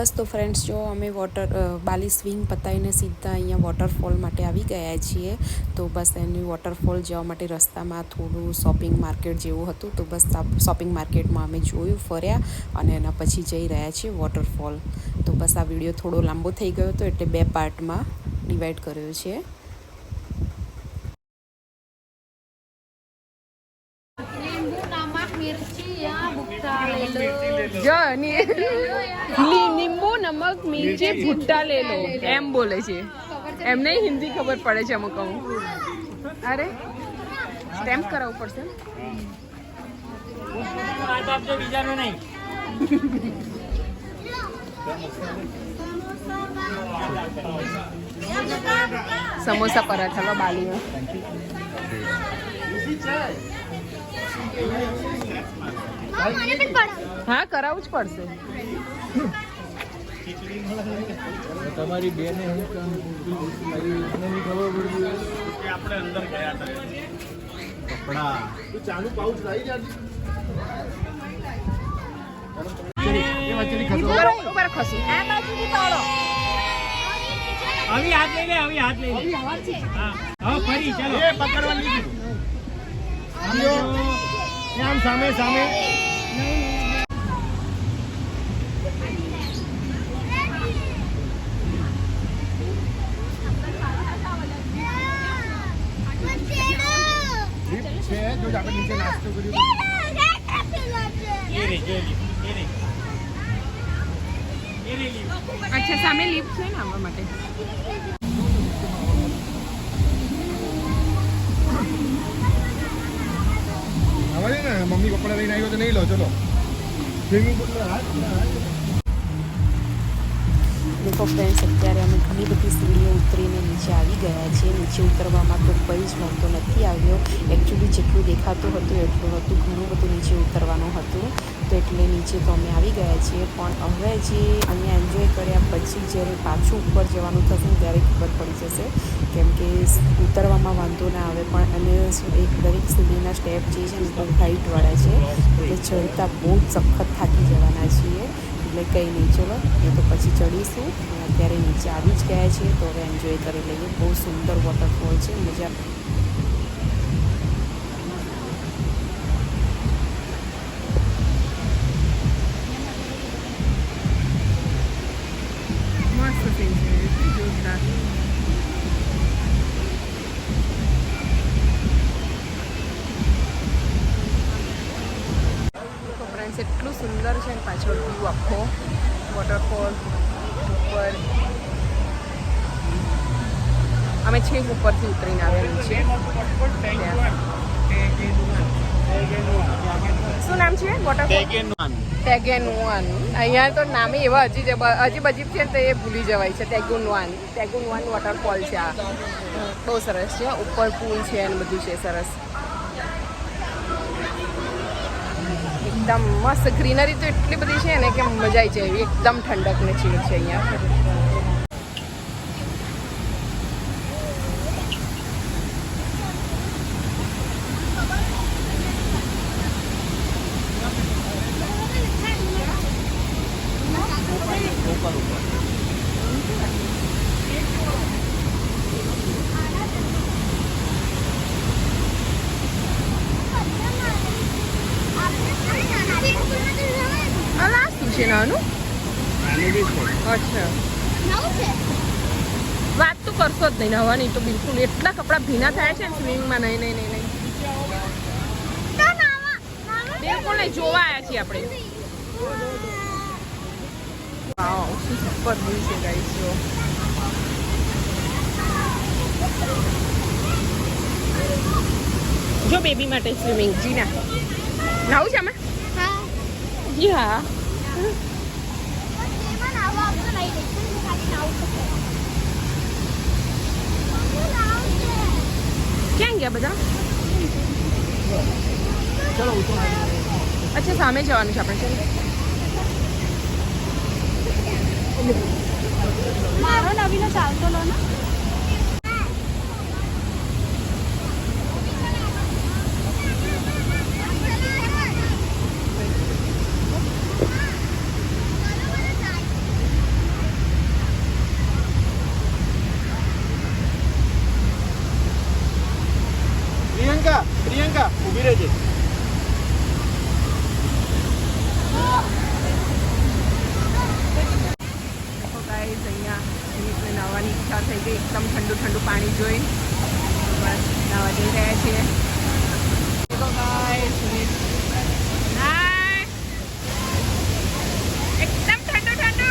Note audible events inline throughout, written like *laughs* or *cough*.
બસ તો ફ્રેન્ડ્સ જો અમે વોટર બાલી સ્વિંગ પતાવીને સીધા અહીંયા વોટરફોલ માટે આવી ગયા છીએ તો બસ એની વોટરફોલ જવા માટે રસ્તામાં થોડું શોપિંગ માર્કેટ જેવું હતું તો બસ શોપિંગ માર્કેટમાં અમે જોયું ફર્યા અને એના પછી જઈ રહ્યા છીએ વોટરફોલ તો બસ આ વીડિયો થોડો લાંબો થઈ ગયો હતો એટલે બે પાર્ટમાં ડિવાઈડ કર્યો છે. લીંબુ નમક મિર્ચી યા ભૂક્કા લે લો જો ની- નમક મિર્ચી ભૂટ્ટા લે લો. એમ બોલે છે. એમને હિન્દી ખબર પડે છે અમુક અમુક. અરે સ્ટેમ્પ કરાવવું પડશે. સમોસા પરાઠા, લો બાલીમાં હા, કરાવવું જ પડશે. તમારી બેને હું કામ મારી મને બી ખબર પડતી કે આપણે અંદર ગયા હતા. કપડા. તું ચાનું પાઉચ લાવી જાજી સામે વચ્ચેની ખસો ઉપર ઉપર ખસું આવી હાથ લઈ લે આવી હાથ લઈ લે હા હવે ફરી ચાલો એ પકડવાની આમ એ આમ સામે સામે લીફ્ટ છે નાસ્તો કર્યો. અચ્છા સામે લિફ્ટ છે ને આવવા માટે. હવે ને મમ્મી કપડા લઈને આવ્યો તો નહીં લો ચલો. સ્વિમિંગ પુલમાં હાથ લોકો ફ્રેન્ડ્સ અત્યારે અમે ઘણી બધી સીડીઓ ઉતરીને નીચે ઉતરવામાં તો કંઈ જ વાંધો નથી આવ્યો. એકચ્યુઅલી જેટલું દેખાતું હતું, એટલું હતું. ઘણું બધું નીચે ઉતરવાનું હતું. તો એટલે નીચે તો અમે આવી ગયા છીએ. પણ હવે જે અહીંયા એન્જોય કર્યા પછી જ્યારે પાછું ઉપર જવાનું થશે ત્યારે ખબર પડી જશે. કેમ કે ઉતરવામાં વાંધો ના આવે. પણ અને એક દરેક સીડીના સ્ટેપ જે છે ને બહુ હાઇટવાળા છે એટલે ચડતા બહુ જ સખત થાકી જવાના છીએ. એટલે કંઈ નહીં. ચલો એ તો પછી ચડીશું. અત્યારે નીચે આવી જ ગયા છીએ, તો હવે એન્જોય કરી લઈએ. બહુ સુંદર વોટરફોલ છે. મજા છેક ઉપરથી ઉતરીને આવેલી છે. શું નામ છે? વોટરફોલ ટેગેન વન અહીંયા તો નામે એવા હજી હજી બજી છે તો એ ભૂલી જવાય છે. ટેગુન ટેગુનવાન ટેગુન વન વોટરફોલ છે આ. બહુ સરસ છે. ઉપર પુલ છે અને બધું છે સરસ. એકદમ મસ્ત. ગ્રીનરી તો એટલી બધી છે ને કે મજા આવી જાય એકદમ ઠંડક ને છે અહીંયા આ લાસ્ટ શું છે નાનું? અચ્છા. વાત તો કરશો જ નહીં નવાની તો બિલકુલ એટલા કપડાં ભીના થાય છે સ્વિમિંગમાં નહીં નહીં નહીં નહીં. બિલકુલ નહીં જોવા આવ્યા છીએ આપણે. સુપર વ્યૂ છે ગાઈસ જો. જો બેબી માટે સ્વિમિંગ જી ના નાવું છે અમે જી હા. ક્યાં ગયા બધા? અચ્છા સામે જવાનું છે આપણે. ચાલો મારો નવીનો ચાલતો લો પ્રિયંકા પ્રિયંકા ઊભી રહેજે તો ગાઈઝ અહીંયા જીનિતને નાહવાની ઈચ્છા થઈ ગઈ એકદમ ઠંડુ ઠંડુ પાણી જોઈ બસ નાહવા જઈ રહ્યા છીએ તો ગાઈઝ જીનિત નાય. એકદમ ઠંડુ ઠંડુ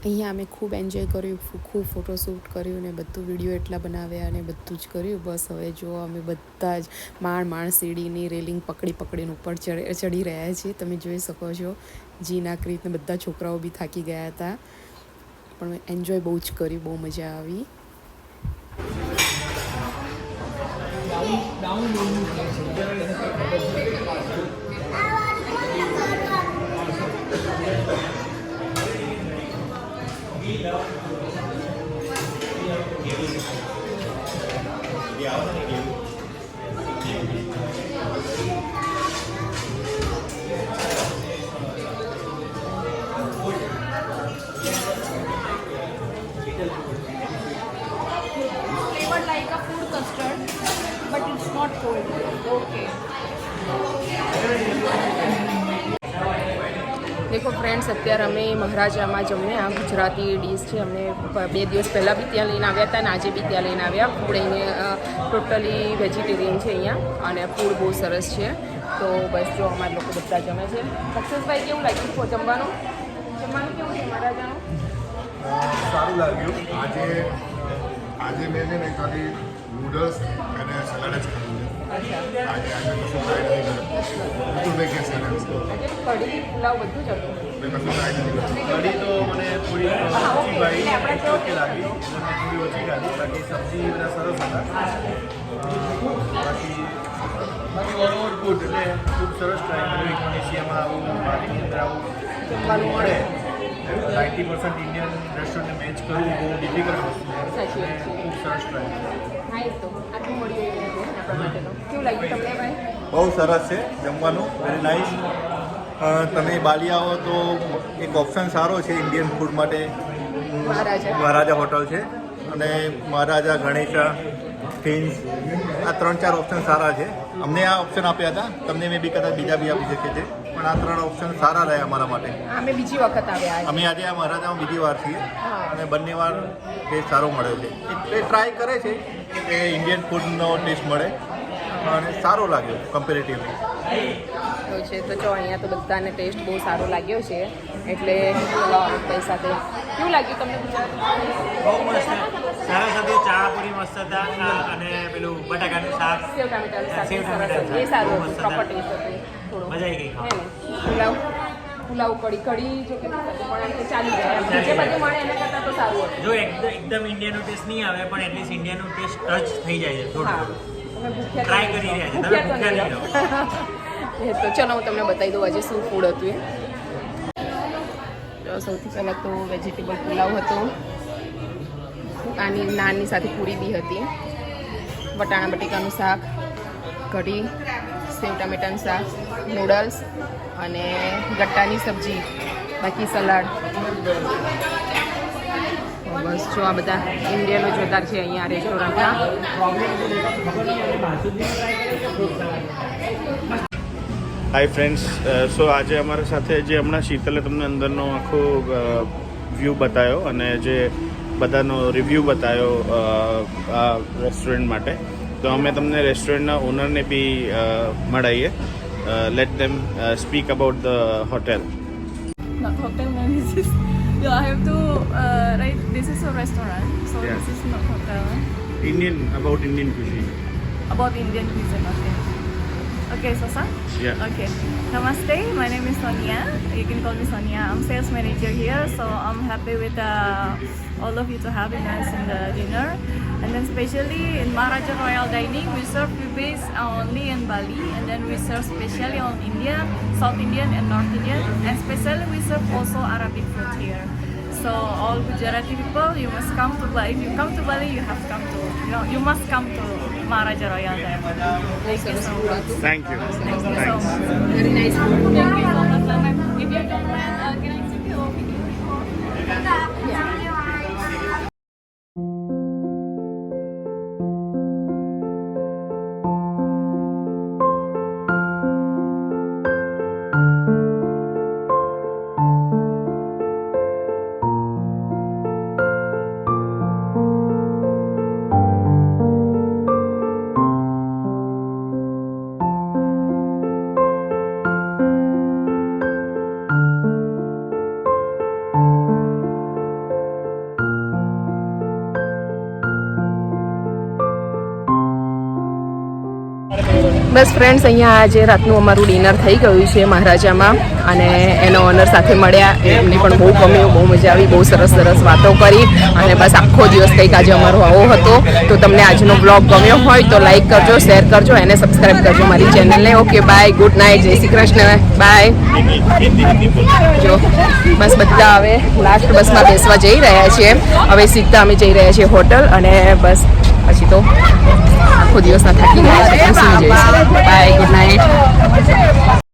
અહીંયા અમે ખૂબ એન્જોય કર્યું ખૂબ ફોટોશૂટ કર્યું ને બધું વીડિયો એટલા બનાવ્યા અને બધું જ કર્યું બસ હવે જો અમે બધા જ માણ માણ સીડીની રેલિંગ પકડી પકડીને ઉપર ચડે ચડી રહ્યા છીએ તમે જોઈ શકો છો જીનાક રીતને બધા છોકરાઓ બી થાકી ગયા હતા પણ એન્જોય બહુ જ કર્યું બહુ મજા આવી đi đâu. Đi đâu. Đi đâu દેખો ફ્રેન્ડ્સ અત્યારે અમે મહારાજામાં જમ્યા ગુજરાતી ડીશ છે, અમને બે દિવસ પહેલાં બી ત્યાં લઈને આવ્યા હતા અને આજે બી ત્યાં લઈને આવ્યા. ફૂડ અહીંયા ટોટલી વેજીટેરિયન છે અહીંયા અને ફૂડ બહુ સરસ છે. તો બસ જો અમારા લોકો બધા જમે છે. સક્સેસભાઈ, કેવું લાગ્યું જમવાનું? જમવાનું કેવું છે મહારાજાનું? સારું લાગ્યું. આજે આજે મેં ખાલી નૂડલ્સ અને સલાડ જ ખાધું આજે આજે કશું ટ્રાય કે આજે કઢી પુલાવ બધું જ હતું. કઢી તો મને થોડી ઓછી ઓકે. ભાઈ ઓછી લાગી. એટલે મેં થોડી ઓછી ખાધી. બાકી સબ્જી બધા સરસ હતા. બાકી બાકી ઓલ ઓવર ગુડ એટલે ખૂબ સરસ ટ્રાય કર્યું. ઇન્ડોનેશિયામાં આવું મારી અંદર આવું જમવાનું મળે. નાઇન્ટી પર્સન્ટ ઇન્ડિયન રેસ્ટોરન્ટને મેચ કરવું બહુ ડિફિકલ્ટ વસ્તુ છે સાચી વાત એટલે છે. ખૂબ સરસ ટ્રાય કર્યું. છે કેવું લાગ્યું તમને ભાઈ? બહુ સરસ છે જમવાનું વેરી નાઇસ તમે બાલી આવો તો એક ઓપ્શન સારો છે ઇન્ડિયન ફૂડ માટે. મહારાજા. મહારાજા હોટલ છે. અને મહારાજા ગણેશા ફિન્સ આ ત્રણ ચાર ઓપ્શન સારા છે. અમને આ ઓપ્શન આપ્યા હતા. તમને મેં બી કદાચ બીજા બી આપી શકે છે પણ આ ત્રણ ઓપ્શન સારા રહ્યા અમારા માટે. અમે બીજી વખત આવ્યા. અમે આજે આ મહારાજામાં બીજી વાર છીએ. અને બંને વાર ટેસ્ટ સારો મળે છે. એટલે ટ્રાય કરે છે કે ઇન્ડિયન ફૂડનો ટેસ્ટ મળે. અને સારો લાગ્યો કમ્પેરેટિવલી એવું છે તો જો અહીંયા તો બધાને ટેસ્ટ બહુ સારો લાગ્યો છે. એટલે તે કેવું લાગ્યું તમને બહુ મસ્ત. સરસ સાથે ચા પૂરી મસ્ત હતા અને પેલું બટાકાનું શાક. સેવ ટામેટાનું શાક સેવ ટામેટાનું એ સારું હતું મસ્ત પ્રોપર ટેસ્ટ હતું. થોડું. મજા આવી ગઈ પુલાવ પુલાવ કઢી કઢી જો કે પણ એમ ચાલી જાય. બીજે બધું મળે એના કરતાં તો સારું હતું. જો એકદમ એકદમ ઇન્ડિયાનો ટેસ્ટ નહીં આવે પણ એટલીસ્ટ ઇન્ડિયાનો ટેસ્ટ ટચ થઈ જાય છે થોડું. તમે તો કરી રહ્યા છે. તમે તો નહીં રહો. *laughs* તો ચલો હું તમને બતાવી દઉં આજે શું ફૂડ હતું એ. સૌથી પહેલાં તો વેજીટેબલ પુલાવ હતો. આની નાનની સાથે પૂરી બી હતી. વટાણા બટેકાનું શાક કઢી સેવ ટામેટાનું શાક નૂડલ્સ અને ગટ્ટાની સબ્જી બાકી સલાડ. બસ જો આ બધા ઇન્ડિયનો જોતા છે અહીંયા રેસ્ટોરન્ટના હાય ફ્રેન્ડ્સ સો આજે અમારા સાથે જે હમણાં શીતલે તમને અંદરનો આખો વ્યૂ બતાવ્યો અને જે બધાનો રિવ્યૂ બતાવ્યો આ રેસ્ટોરન્ટ માટે. તો અમે તમને રેસ્ટોરન્ટના ઓનરને બી મળાઈએ. Let them speak about the hotel not yeah, I have to uh. This is a restaurant, so Yeah. this is not hotel. Indian about Indian cuisine. About Indian cuisine, okay okay sosa? Yeah. okay. Namaste. My name is sonia. You can call me sonia. I'm sales manager here so i'm happy with uh, all of you to having us in the dinner. And then especially in Maharaja Royal Dining we serve base only in Bali and then we serve specially on India South Indian and North Indian. And especially we serve also Arabic food here. So all Gujarati people, you must come to Bali. If you come to Bali, you have to come to, you must come to Maharaja Royal Thank you so much. Thank you. Thank you so much. Very nice. Thank you you બસ friends અહીંયા આજે રાતનું અમારું dinner થઈ ગયું છે મહારાજામાં. અને એનો ઓનર સાથે મળ્યા. એમને પણ બહુ ગમ્યું, બહુ મજા આવી, બહુ સરસ સરસ વાતો કરી. અને બસ આખો દિવસ કંઈક આજે અમારો આવો હતો. તો તમને આજનો બ્લોગ ગમ્યો હોય તો લાઈક કરજો શેર કરજો એને સબસ્ક્રાઈબ કરજો મારી ચેનલને ઓકે બાય ગુડ નાઇટ જય શ્રી કૃષ્ણ. બાય જો, બસ બધા હવે લાસ્ટ બસમાં બેસવા જઈ રહ્યા છીએ. હવે સીધા અમે જઈ રહ્યા છીએ હોટલ અને બસ પછી તો આખો દિવસના થાકી ગયા છે બાય ગુડ નાઇટ